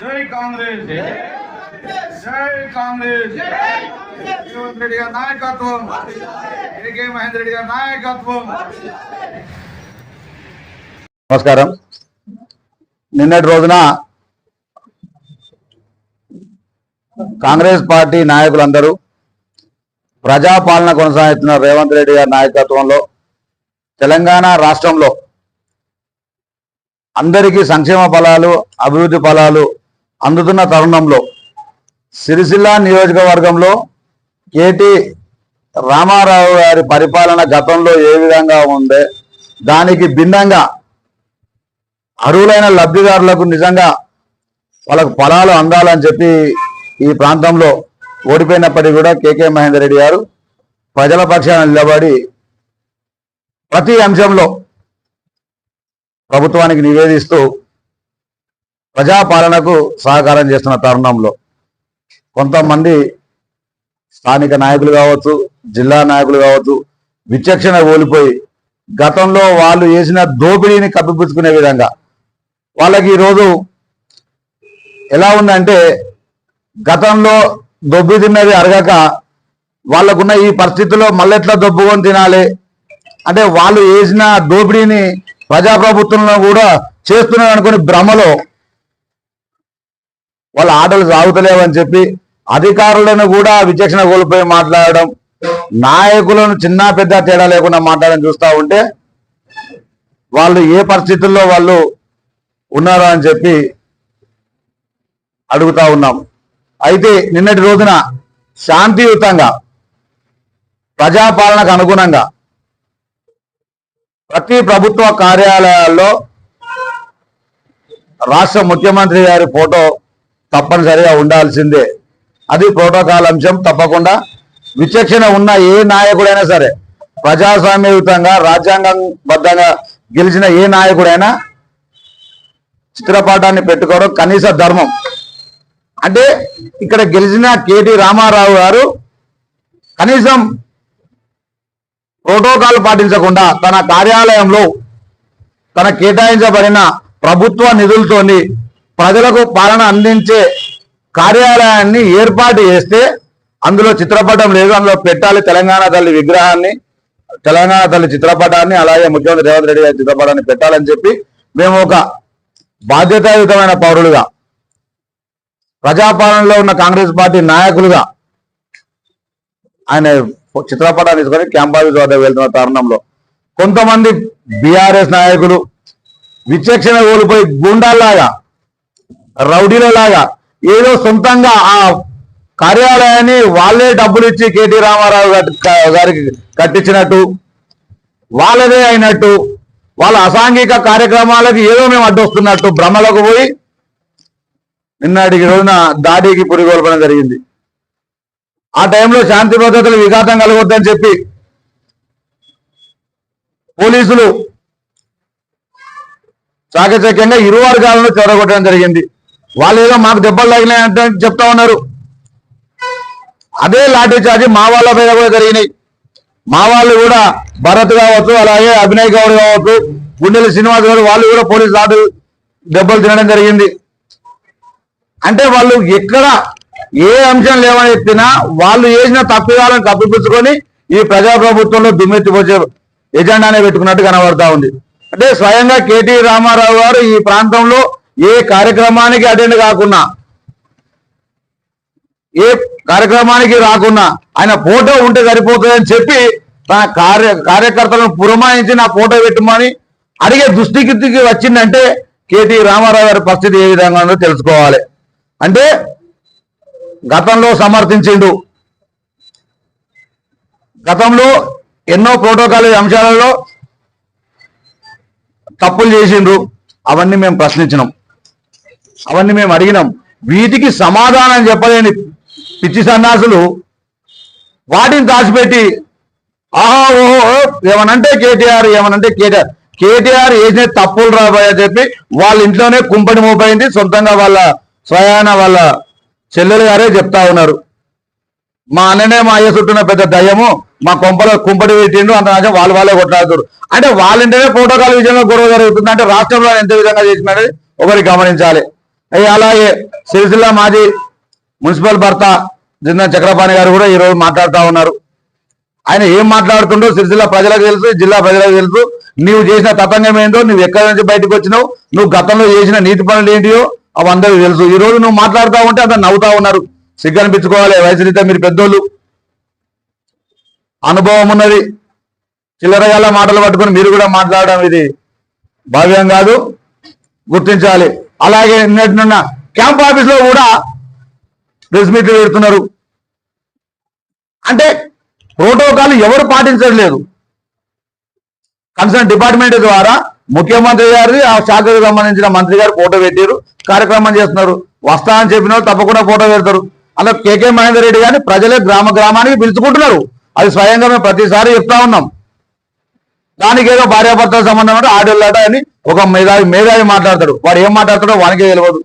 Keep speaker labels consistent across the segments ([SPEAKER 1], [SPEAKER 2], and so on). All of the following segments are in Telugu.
[SPEAKER 1] జై కాంగ్రెస్. జై కాంగ్రెస్. రేవంత్ రెడ్డి గారి నాయకత్వం. ఏకే మహేందర్ రెడ్డి గారి నాయకత్వం.
[SPEAKER 2] నమస్కారం. నిన్నటి రోజున కాంగ్రెస్ పార్టీ నాయకులందరూ ప్రజాపాలన కొనసాగుతున్న రేవంత్ రెడ్డి గారి నాయకత్వంలో తెలంగాణ రాష్ట్రంలో అందరికీ సంక్షేమ ఫలాలు అభివృద్ధి ఫలాలు అందుతున్న తరుణంలో సిరిసిల్ల నియోజకవర్గంలో కేటీ రామారావు గారి పరిపాలన గతంలో ఏ విధంగా ఉందే దానికి భిన్నంగా అర్హులైన లబ్ధిదారులకు నిజంగా వాళ్ళకు ఫలాలు అందాలని చెప్పి ఈ ప్రాంతంలో ఓడిపోయినప్పటికీ కూడా కేకే మహేందర్ రెడ్డి గారు ప్రజల పక్షాన నిలబడి ప్రతి అంశంలో ప్రభుత్వానికి నివేదిస్తూ ప్రజాపాలనకు సహకారం చేస్తున్న తరుణంలో కొంతమంది స్థానిక నాయకులు కావచ్చు జిల్లా నాయకులు కావచ్చు విచక్షణ కోల్పోయి గతంలో వాళ్ళు చేసిన దోపిడీని కప్పిపుచ్చుకునే విధంగా వాళ్ళకి ఈరోజు ఎలా ఉందంటే గతంలో దొబ్బి తిన్నది అరగక వాళ్ళకున్న ఈ పరిస్థితుల్లో మళ్ళెట్లా దొబ్బుకొని తినాలి. అంటే వాళ్ళు వేసిన దోపిడీని ప్రజాప్రభుత్వంలో కూడా చేస్తున్నారు అనుకుని భ్రమలో వాళ్ళ ఆటలు సాగుతలేవని చెప్పి అధికారులను కూడా విచక్షణ కోల్పోయి మాట్లాడడం నాయకులను చిన్న పెద్ద తేడా లేకుండా మాట్లాడడం చూస్తూ ఉంటే వాళ్ళు ఏ పరిస్థితుల్లో వాళ్ళు ఉన్నారు అని చెప్పి అడుగుతా ఉన్నాం. అయితే నిన్నటి రోజున శాంతియుతంగా ప్రజాపాలనకు అనుగుణంగా ప్రతి ప్రభుత్వ కార్యాలయాల్లో రాష్ట్ర ముఖ్యమంత్రి గారి ఫోటో తప్పనిసరిగా ఉండాల్సిందే. అది ప్రోటోకాల్ అంశం తప్పకుండా. విచక్షణ ఉన్న ఏ నాయకుడైనా సరే ప్రజాస్వామ్యయుతంగా రాజ్యాంగబద్ధంగా గెలిచిన ఏ నాయకుడైనా చిత్రపటాన్ని పెట్టుకోవడం కనీస ధర్మం. అంటే ఇక్కడ గెలిచిన కేటీ రామారావు గారు కనీసం ప్రోటోకాల్ పాటించకుండా తన కార్యాలయంలో తన కేటాయించబడిన ప్రభుత్వ నిధులతోని ప్రజలకు పాలన అందించే కార్యాలయాన్ని ఏర్పాటు చేస్తే అందులో చిత్రపటం లేదు అందులో పెట్టాలి తెలంగాణ తల్లి విగ్రహాన్ని తెలంగాణ తల్లి చిత్రపటాన్ని అలాగే ముఖ్యమంత్రి రేవంత్ రెడ్డి గారి చిత్రపటాన్ని పెట్టాలని చెప్పి మేము ఒక బాధ్యతాయుతమైన పౌరులుగా ప్రజాపాలనలో ఉన్న కాంగ్రెస్ పార్టీ నాయకులుగా ఆయన చిత్రపటాన్ని తీసుకొని క్యాంపాస్ వద్ద వెళ్తున్న తరుణంలో కొంతమంది బీఆర్ఎస్ నాయకులు విచక్షణ కోల్పోయి గుండాల్లాగా రౌడీలలాగా ఏదో సొంతంగా ఆ కార్యాలయాన్ని వాళ్ళే డబ్బులు ఇచ్చి కేటీ రామారావు గారికి కట్టించినట్టు వాళ్ళదే అయినట్టు వాళ్ళ అసాంఘిక కార్యక్రమాలకు ఏదో మేము అడ్డొస్తున్నట్టు భ్రమలకు పోయి నిన్నటికి రోజున దాడికి పురిగొల్పడం జరిగింది. ఆ టైంలో శాంతి భద్రతలు విఘాతం కలగొద్దని చెప్పి పోలీసులు చాకచక్యంగా ఇరు వర్గాలను చెడగొట్టడం జరిగింది. వాళ్ళు ఏదో మాకు దెబ్బలు తగినాయంటే చెప్తా ఉన్నారు. అదే లాఠీ చార్జి మా వాళ్ళ మీద కూడా జరిగినాయి. మా వాళ్ళు కూడా భరత్ కావచ్చు అలాగే అభినయ్ గౌడ్ కావచ్చు గుండెల శ్రీనివాస్ గారు వాళ్ళు కూడా పోలీసు లాఠీ దెబ్బలు తినడం జరిగింది. అంటే వాళ్ళు ఎక్కడ ఏ అంశం లేవని చెప్పినా వాళ్ళు చేసిన తప్పిదాలను కప్పిపుచ్చుకొని ఈ ప్రజాప్రభుత్వంలో దుమ్మెత్తిపోసే ఎజెండానే పెట్టుకున్నట్టు కనబడతా ఉంది. అంటే స్వయంగా కేటీ రామారావు గారు ఈ ప్రాంతంలో ఏ కార్యక్రమానికి అటెండ్ కాకున్నా ఏ కార్యక్రమానికి రాకున్నా ఆయన ఫోటో ఉంటే సరిపోతుందని చెప్పి తన కార్య కార్యకర్తలను పురమాయించి నా ఫోటో పెట్టమని అడిగే దుస్థితికి వచ్చిందంటే కేటీ రామారావు గారి పరిస్థితి ఏ విధంగా ఉందో తెలుసుకోవాలి. అంటే గతంలో సమర్థించిండు. గతంలో ఎన్నో ప్రోటోకాల్ అంశాలలో తప్పులు చేసిండ్రు. అవన్నీ మేము ప్రశ్నించినాం. అవన్నీ మేము అడిగినాం. వీటికి సమాధానం చెప్పలేని పిచ్చి సన్నాసులు వాటిని దాచిపెట్టి ఆహా ఓహో ఏమనంటే కేటీఆర్ ఏమనంటే కేటీఆర్. కేటీఆర్ వేసిన తప్పులు రాబోయా చెప్పి వాళ్ళ ఇంట్లోనే కుంపటి మోపైంది సొంతంగా వాళ్ళ స్వయాన వాళ్ళ చెల్లెలు గారే చెప్తా ఉన్నారు. మా అన్ననే మా అయ్య చుట్టూన పెద్ద దయ్యము మా కొంపలో కుంపటి పెట్టిండు అంత వాళ్ళు వాళ్ళే కొట్లాడుతారు అంటే వాళ్ళంటేనే ప్రోటోకాల్ విషయంలో గొడవ జరుగుతుంది అంటే రాష్ట్రంలో ఎంత విధంగా చేసినది ఒకరికి గమనించాలి. అలాగే సిరిసిల్ల మాజీ మున్సిపల్ భర్త జిందా చక్రపాణి గారు కూడా ఈ రోజు మాట్లాడుతూ ఉన్నారు. ఆయన ఏం మాట్లాడుతుండో సిరిసిల్ల ప్రజలకు తెలుసు జిల్లా ప్రజలకు తెలుసు. నీవు చేసిన తతంగం ఏంటో నువ్వు ఎక్కడి నుంచి బయటకు వచ్చినావు నువ్వు గతంలో చేసిన నీతి పనులు ఏంటియో అవి అందరికీ తెలుసు. ఈ రోజు నువ్వు మాట్లాడుతూ ఉంటే అందరు నవ్వుతా ఉన్నారు. సిగ్గనిపించుకోవాలి. వయసు రీత్యా మీరు పెద్దోళ్ళు. అనుభవం ఉన్నది. చిల్లరగాల మాటలు పట్టుకొని మీరు కూడా మాట్లాడడం ఇది భావ్యం కాదు. గుర్తించాలి. అలాగే నిన్నటినున్న క్యాంప్ ఆఫీస్లో కూడా ప్రెస్ మీట్లు పెడుతున్నారు. అంటే ప్రోటోకాల్ ఎవరు పాటించట్లేదు. కన్సర్న్ డిపార్ట్మెంట్ ద్వారా ముఖ్యమంత్రి గారిది ఆ శాఖకు సంబంధించిన మంత్రి గారు ఫోటో పెట్టారు కార్యక్రమం చేస్తున్నారు. వస్తా అని చెప్పిన తప్పకుండా ఫోటో పెడతారు. అలా కేకే మహేందర్ రెడ్డి గారిని ప్రజలే గ్రామ గ్రామానికి పిలుచుకుంటున్నారు. అది స్వయంగా మేము ప్రతిసారి చెప్తా ఉన్నాం. దానికి ఏదో భార్యాభర్తల సంబంధం అంటే ఆడోళ్ళట అని ఒక మేధావి మేధావి మాట్లాడతాడు. వాడు ఏం మాట్లాడతాడో వానికే తెలియదు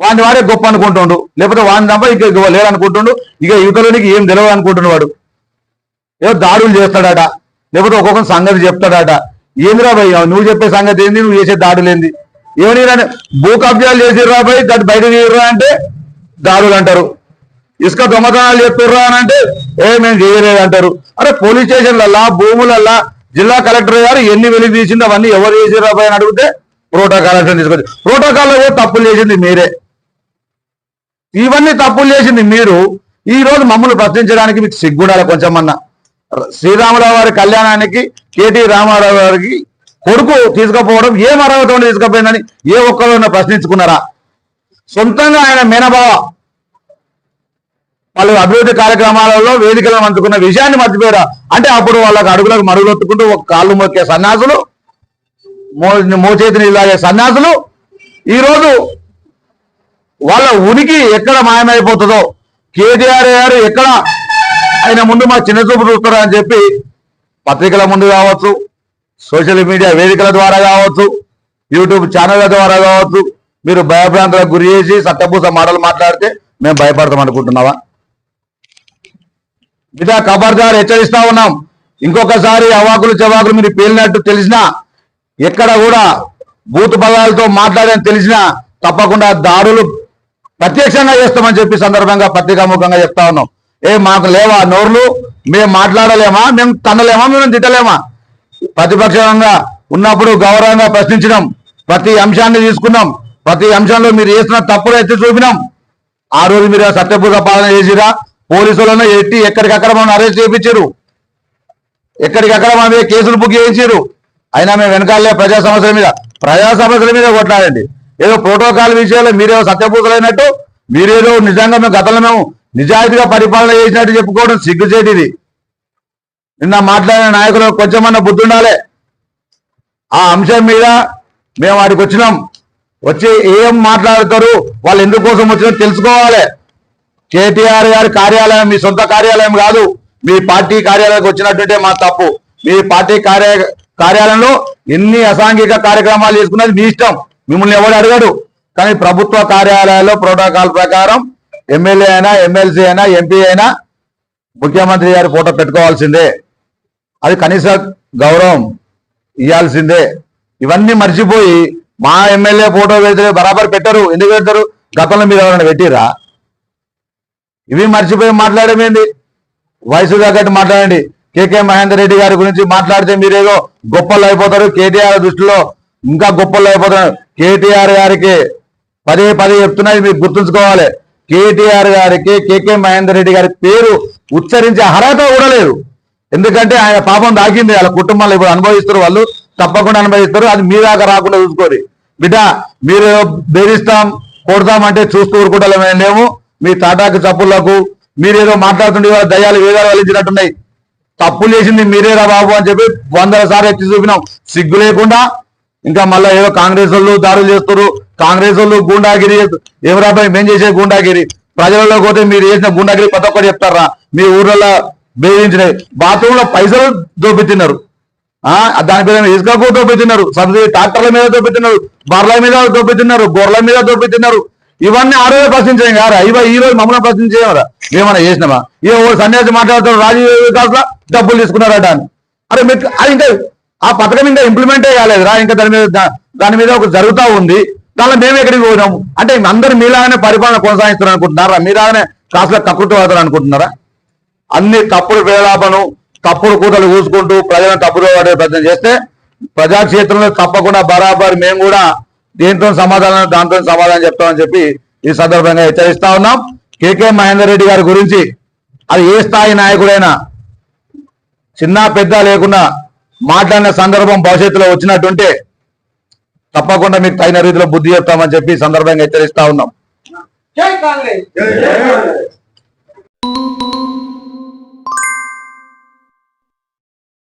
[SPEAKER 2] వాడిని వాడే గొప్ప అనుకుంటుండు. లేకపోతే వాడిని తప్ప ఇక ఇక లేడనుకుంటుండు ఇక యువతలోనికి ఏం తెలియదు అనుకుంటున్నాడు వాడు. ఏదో దాడులు చేస్తాడట. లేకపోతే ఒక్కొక్క సంగతి చెప్తాడట. ఏందిరా భయ్? నువ్వు చెప్పే సంగతి ఏంది? నువ్వు చేసే దాడులు ఏంది? ఏమని భూ కబ్జాలు చేసిర్రా భయ్? దాన్ని బయట తీయరా అంటే దాడులు అంటారు. ఇసుక దొంగతనాలు చేస్తుర్రా అని అంటే ఏ మేము చేయలేదు అంటారు. అరే పోలీస్ స్టేషన్లల్లా భూములల్లా జిల్లా కలెక్టర్ గారు ఎన్ని వెలికి తీసింది అవన్నీ ఎవరు చేసిర్రా భయ్ అని అడిగితే ప్రోటోకాల్ అంటే తీసుకొచ్చి ప్రోటోకాల్లో తప్పులు చేసింది మీరే. ఇవన్నీ తప్పులు చేసింది మీరు. ఈ రోజు మమ్మల్ని ప్రశ్నించడానికి మీకు సిగ్గుడాలి కొంచెమన్నా శ్రీరామరావు వారి కళ్యాణానికి కేటీ రామారావు గారికి కొడుకు తీసుకుపోవడం ఏం అర్హత ఉండి తీసుకుపోయిందని ఏ ఒక్కరు ప్రశ్నించుకున్నారా? సొంతంగా ఆయన మేనబావ. వాళ్ళు అభివృద్ధి కార్యక్రమాలలో వేదికలను అందుకున్న విషయాన్ని మర్చిపోయారా? అంటే అప్పుడు వాళ్ళకి అడుగులకు మరుగులొత్తుకుంటూ ఒక కాళ్ళు మొక్కే సన్యాసులు మో మోచేతిని ఇలాగే సన్యాసులు ఈరోజు వాళ్ళ ఉనికి ఎక్కడ మాయమైపోతుందో కేటీఆర్ గారు ఎక్కడ ఆయన ముందు మా చిన్న చూపు చూస్తారా అని చెప్పి పత్రికల ముందు కావచ్చు సోషల్ మీడియా వేదికల ద్వారా కావచ్చు యూట్యూబ్ ఛానళ్ళ ద్వారా కావచ్చు మీరు భయభ్రాంతులకు గురి చేసి సత్తపూస మాటలు మాట్లాడితే మేము భయపడతాం అనుకుంటున్నావా? బిడ్డ కబర్దారు హెచ్చరిస్తా ఉన్నాం. ఇంకొకసారి అవాకులు చవాకులు మీరు పేలినట్టు తెలిసినా ఎక్కడ కూడా బూత్ పదాలతో మాట్లాడని తెలిసినా తప్పకుండా దారులు ప్రత్యక్షంగా చేస్తామని చెప్పి సందర్భంగా పత్రికాముఖంగా చెప్తా ఉన్నాం. ఏ మాకు లేవా నోర్లు? మేము మాట్లాడలేమా? మేము తనలేమా మేము తిట్టలేమా? ప్రతిపక్షంగా ఉన్నప్పుడు గౌరవంగా ప్రశ్నించడం ప్రతి అంశాన్ని తీసుకున్నాం. ప్రతి అంశంలో మీరు చేసిన తప్పులు ఎత్తి చూపినాం. ఆ రోజు మీరు సత్యపూజ పాలన చేసిరా? పోలీసులను ఎట్టి ఎక్కడికక్కడ మనం అరెస్ట్ చేయించారు ఎక్కడికక్కడ మన మీద కేసులు బుక్ చేయించారు అయినా మేము వెనకాలే ప్రజా సమస్యల మీద ప్రజా సమస్యల మీద కొట్లాడండి. ఏదో ప్రోటోకాల్ విషయాల్లో మీరేదో అయినట్టు మీరేదో నిజంగా మేము గతంలో మేము నిజాయితీగా పరిపాలన చేసినట్టు చెప్పుకోవడం సిగ్గుచేటిది. నిన్న మాట్లాడిన నాయకులు కొంచెమన్నా బుద్ధి ఉండాలి. ఆ అంశం మీద మేము వాడికి వచ్చినాం. వచ్చి ఏం మాట్లాడతారు? వాళ్ళు ఎందుకోసం వచ్చినా తెలుసుకోవాలి. కేటీఆర్ గారి కార్యాలయం మీ సొంత కార్యాలయం కాదు. మీ పార్టీ కార్యాలయానికి వచ్చినట్టుంటే మా తప్పు. మీ పార్టీ కార్య కార్యాలయంలో ఎన్ని అసాంఘిక కార్యక్రమాలు చేసుకున్నది మీ ఇష్టం. మిమ్మల్ని ఎవరు అడగడు. కానీ ప్రభుత్వ కార్యాలయాల్లో ప్రోటోకాల్ ప్రకారం ఎమ్మెల్యే అయినా ఎమ్మెల్సీ అయినా ఎంపీ అయినా ముఖ్యమంత్రి గారి ఫోటో పెట్టుకోవాల్సిందే. అది కనీస గౌరవం ఇవ్వాల్సిందే ఇవన్నీ మర్చిపోయి మా ఎమ్మెల్యే ఫోటో పెడితే బరాబర్ పెట్టరు. ఎందుకు పెడతారు? గతంలో మీరు ఎవరైనా పెట్టిరా? ఇవి మర్చిపోయి మాట్లాడమేంది వయసు తగ్గట్టు మాట్లాడండి. కేకే మహేందర్ రెడ్డి గారి గురించి మాట్లాడితే మీరేదో గొప్పలు అయిపోతారు. కేటీఆర్ దృష్టిలో ఇంకా గొప్పలు అయిపోతారు. కేటీఆర్ గారికి పదే పదే చెప్తున్నాయి మీరు గుర్తుంచుకోవాలి. కేటీఆర్ గారికి కేకే మహేందర్ రెడ్డి గారి పేరు ఉచ్చరించే అర్హత కూడా లేదు. ఎందుకంటే ఆయన పాపం దాకింది వాళ్ళ కుటుంబాలు ఇప్పుడు అనుభవిస్తారు వాళ్ళు తప్పకుండా అనుభవిస్తారు అది మీ దాకా రాకుండా చూసుకోరు బిడ్డ మీరు బెదిరిస్తాం కొడతాం అంటే చూస్తూ ఊరుకుంటాం మీ తాటాకు చప్పులకు మీరేదో మాట్లాడుతుండే వాళ్ళ దయ్యాలు వేదాలు వలించినట్టున్నాయి తప్పులు చేసింది మీరేరా బాబు అని చెప్పి వందల సార్లు ఎత్తి చూపినాం. సిగ్గు లేకుండా ఇంకా మళ్ళీ ఏదో కాంగ్రెస్ వాళ్ళు దాడులు చేస్తారు కాంగ్రెస్ వాళ్ళు గూండాగిరి ఎవరా భయ్ మేం చేసే గూండాగిరి? ప్రజలలో పోతే మీరు చేసిన గుండాగిరి ప్రతి ఒక్కరు చెప్తారా? మీ ఊర్లలో బెదిరించినాయి బాత్రూమ్లో పైసలు దోపిస్తున్నారు ఆ దాని పేరు కూడా దోపిస్తున్నారు సబ్సిడీ ట్రాక్టర్ల మీద దోపిస్తున్నారు బర్ల మీద దోపిస్తున్నారు గొర్రెల మీద దోపిస్తున్నారు ఇవన్నీ ఆ రోజు ప్రశ్నించాం కదా ఇవ ఈ రోజు మమ్మల్ని ప్రశ్నించాం కదా మేమన్నా చేసినామా? ఏ ఓ సన్యాసి మాట్లాడుతున్నారు రాజీవ్ వికాస్ డబ్బులు తీసుకున్నారట అని. అరే మీరు అది ఇంకా ఆ పథకం ఇంకా ఇంప్లిమెంటే కాలేదురా. ఇంకా దాని మీద దాని మీద ఒక జరుగుతూ ఉంది. దానిలో మేము ఎక్కడికి పోయినాము అంటే అందరు మీలాగానే పరిపాలన కొనసాగిస్తారు అనుకుంటున్నారా? మీలాగానే కాసులో కక్కుట్టు పడతారు అనుకుంటున్నారా? అన్ని తప్పుడు వేలాపను తప్పుడు కూతలు కూసుకుంటూ ప్రజలను తప్పుడు పడే ప్రయత్నం చేస్తే ప్రజాక్షేత్రంలో తప్పకుండా బరాబర్ మేము కూడా దీంతో సమాధానం దాంతో సమాధానం చెప్తామని చెప్పి ఈ సందర్భంగా హెచ్చరిస్తా ఉన్నాం. కేకే మహేందర్ రెడ్డి గారి గురించి అది ఏ స్థాయి నాయకుడైనా చిన్న పెద్ద లేకుండా మాట్లాడిన సందర్భం భవిష్యత్తులో వచ్చినట్టుంటే తప్పకుండా మీకు తగిన రీతిలో బుద్ధి చెప్తామని చెప్పి ఈ సందర్భంగా హెచ్చరిస్తా ఉన్నాం.
[SPEAKER 3] జై కాంగ్రెస్.